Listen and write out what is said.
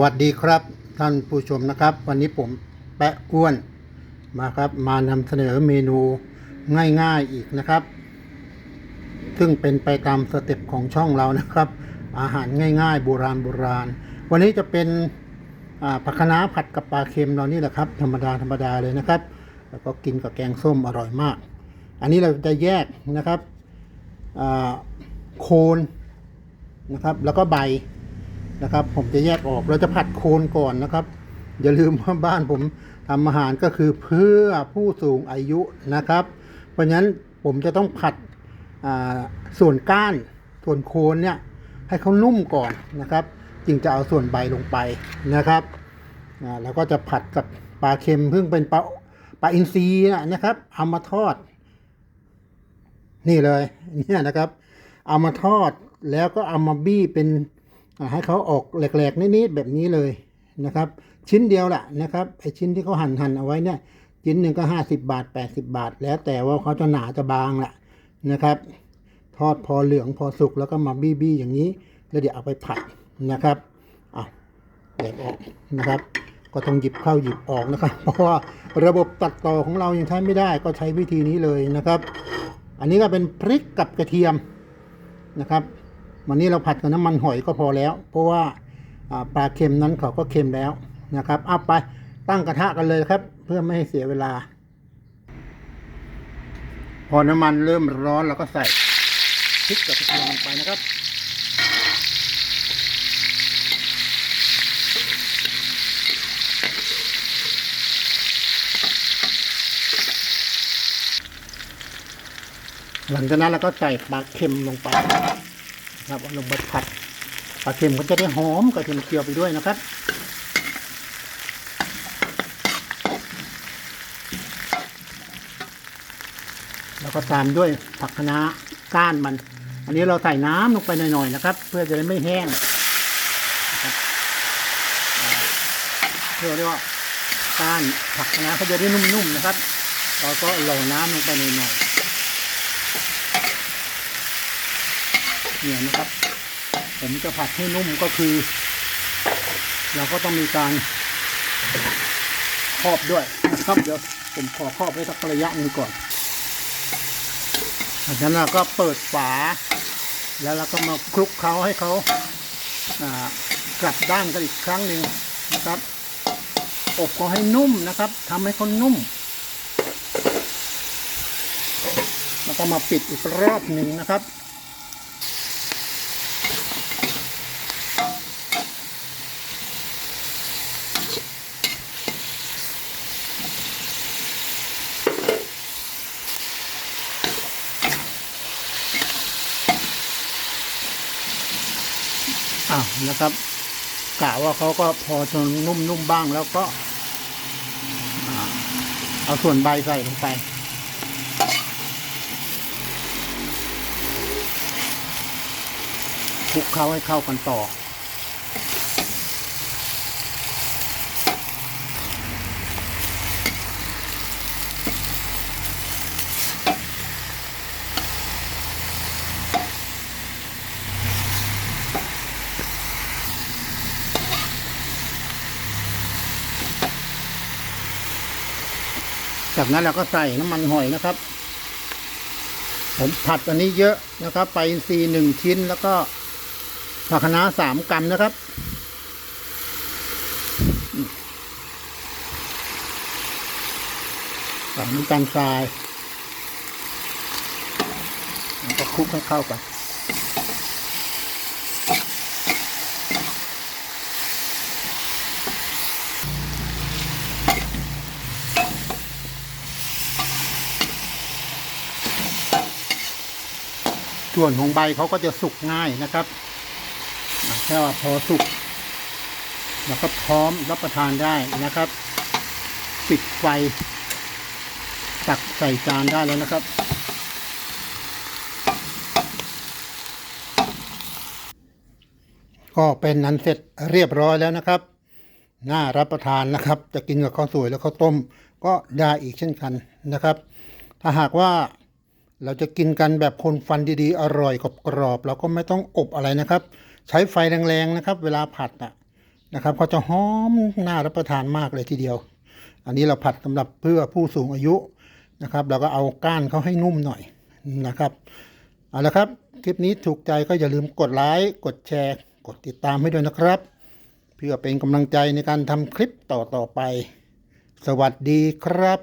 วัสดีครับท่านผู้ชมนะครับ วันนี้ผมแปะอ้วนมาครับมานำเสนอเมนูง่ายๆอีกนะครับ ซึ่งเป็นไปตามสเต็ปของช่องเรานะครับ อาหารง่ายๆโบราณโบราณ วันนี้จะเป็นผักคะน้าผัดกับปลาเค็มเรานี่แหละครับ ธรรมดาธรรมดาเลยนะครับ แล้วก็กินกับแกงส้มอร่อยมาก อันนี้เราจะแยกนะครับโคนนะครับ แล้วก็ใบ นะครับ ผมจะแยกออกเราจะผัดโคนก่อนนะครับ อย่าลืมว่าบ้านผมทำอาหารก็คือเพื่อผู้สูงอายุนะครับ เพราะฉะนั้นผมจะต้องผัดส่วนก้านส่วนโคนเนี่ยให้เขานุ่มก่อนนะครับ จึงจะเอาส่วนใบลงไปนะครับอ่าแล้วก็จะผัดกับปลาเค็มเพิ่งเป็นปลาปลาอินทรีนะครับ เอามาทอด นี่เลยเนี่ยนะครับ เอามาทอดแล้วก็เอามาบี้เป็น ให้เขาออกแหลกๆนิดๆแบบนี้เลยนะครับ ชิ้นเดียวแหละนะครับไอชิ้นที่เขาหั่นหั่นเอาไว้เนี่ยชิ้นหนึ่งก็ห้าสิบาทแปดสิบาท แล้วแต่ว่าเขาจะหนาจะบางแหละนะครับ ทอดพอเหลืองพอสุกแล้วก็มาบี้บี้อย่างนี้ แล้วเดี๋ยวเอาไปผัดนะครับอะแยกออกนะครับ ก็ต้องหยิบเข้าหยิบออกนะครับ เพราะว่าระบบตัดต่อของเรายังใช้ไม่ได้ก็ใช้วิธีนี้เลยนะครับ อันนี้ก็เป็นพริกกับกระเทียมนะครับ วันนี้เราผัดกับน้ำมันหอยก็พอแล้ว เพราะว่าปลาเค็มนั้นเขาก็เค็มแล้วนะครับเอาไปตั้งกระทะกันเลยครับ เพื่อไม่ให้เสียเวลา พอน้ำมันเริ่มร้อนเราก็ใส่พริกกับกระเทียมลงไปนะครับหลังจากนั้นเราก็ใส่ปลาเค็มลงไป ครับลงไปผัดปลาเค็มก็จะได้หอมกระเทียมเจียวไปด้วยนะครับแล้วก็ตามด้วยผักคะน้าก้านมัน อันนี้เราใส่น้ำลงไปหน่อยๆนะครับ เพื่อจะได้ไม่แห้งนะครับอ่าเพื่อเรียกว่าก้านผักคะน้าเขาจะได้นุ่มๆนะครับเราก็หล่อน้ำลงไปหน่อยๆ เนี่ยนะครับ ผมจะผัดให้นุ่มก็คือ เราก็ต้องมีการครอบด้วยนะครับเดี๋ยวผมขอครอบไว้สักระยะหนึ่งก่อนจากนั้นเราก็เปิดฝา แล้วเราก็มาคลุกเขาให้เขาากลับด้านกันอีกครั้งหนึ่งนะครับ อบก็ให้นุ่มนะครับทำให้เขานุ่ม แล้วก็มาปิดอีกรอบหนึ่งนะครับ อ้าวนะครับกะว่าเขาก็พอจนนุ่มๆบ้างแล้วก็เอาส่วนใบใส่ลงไป คลุกเคล้าให้เข้ากันต่อ จากนั้นเราก็ใส่น้ำมันหอยนะครับ ผมผัดอันนี้เยอะนะครับ ไปอินทรีย์หนึ่งชิ้นแล้วก็ผักคะน้าสามกรัมนะครับ ใส่น้ำตาลทรายแล้วก็คลุกให้เข้ากัน ส่วนของใบเขาก็จะสุกง่ายนะครับแค่ว่าพอสุกแล้วก็พร้อมรับประทานได้นะครับ ปิดไฟ ตักใส่จานได้แล้วนะครับ ก็เป็นนั้นเสร็จเรียบร้อยแล้วนะครับ น่ารับประทานนะครับ จะกินกับข้าวสวยแล้วข้าวต้มก็ได้อีกเช่นกันนะครับ ถ้าหากว่า เราจะกินกันแบบคนฟันดีๆ อร่อยกรอบๆเราก็ไม่ต้องอบอะไรนะครับ ใช้ไฟแรงๆนะครับ เวลาผัดอะนะครับเขาจะหอมน่ารับประทานมากเลยทีเดียว อันนี้เราผัดสำหรับเพื่อผู้สูงอายุนะครับเราก็เอาก้านเขาให้นุ่มหน่อยนะครับเอาละครับ คลิปนี้ถูกใจก็อย่าลืมกดไลค์กดแชร์ กดติดตามให้ด้วยนะครับ เพื่อเป็นกำลังใจในการทำคลิปต่อๆไป สวัสดีครับ